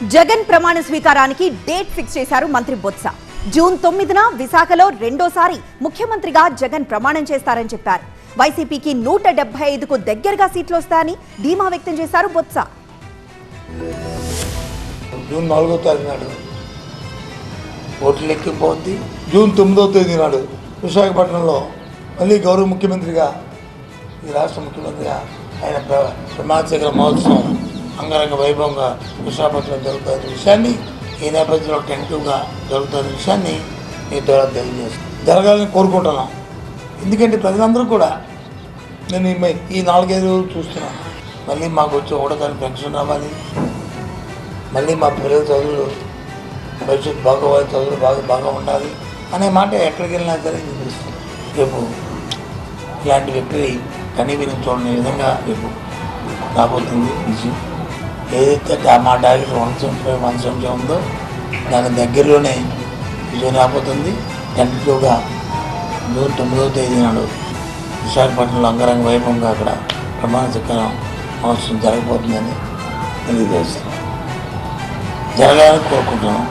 జగన్ ప్రమాణ స్వీకారానికి date fix చేశారు మంత్రి బొత్స. జూన్ తొమ్మిదిన విశాఖలో రెండోసారి ముఖ్యమంత్రిగా జగన్ ప్రమాణం చేస్తారని చెప్పారు. వైసీపీకి నూట డెబ్బై ఐదుకు దగ్గరగా సీట్లు వస్తాయని ధీమా వ్యక్తం చేశారు బొత్స. జూన్ నాలుగో తారీఖు నాడు ఓట్లు లెక్కిపోద్ది జూన్ తొమ్మిదో తేదీ నాడు విశాఖపట్నంలో మళ్ళీ గౌరవ ముఖ్యమంత్రిగా ఈ రాష్ట్ర ముఖ్యమంత్రిగా ఆయన ప్రమాణ స్వీకార మహోత్సవం అంగరంగ వైభవంగా విశాఖపట్నం జరుగుతున్న విషయాన్ని ఈ నేపథ్యంలో టెంటివ్గా జరుగుతున్న విషయాన్ని మీ ద్వారా తెలియజేస్తాను జరగాలని కోరుకుంటున్నాం ఎందుకంటే ప్రజలందరూ కూడా నేను ఈ నాలుగైదు రోజులు చూస్తున్నాను. మళ్ళీ మాకు వచ్చి ఒకటో పెన్షన్ రావాలి. మళ్ళీ మా పిల్లల చదువులు భవిష్యత్తు బాగా చదువులు బాగా బాగా ఉండాలి అనే మాట ఎక్కడికి వెళ్ళినా సరే తెలుస్తుంది రేపు ఇలాంటి వ్యక్తి కనీ విని చూడని విధంగా రేపు రాబోతుంది విజయం ఏదైతే మా target one seventy five one seventy ఉందో దాని దగ్గరలోనే విజయం రాబోతుంది. టెంటేటివ్గా జూన్ తొమ్మిదవ తేదీ నాడు విశాఖపట్నంలో అంగరంగ వైభవంగా అక్కడ ప్రమాణ స్వీకారం అవసరం జరగబోతుందని తెలియజేస్తాను జరగాలని కోరుకుంటున్నాం.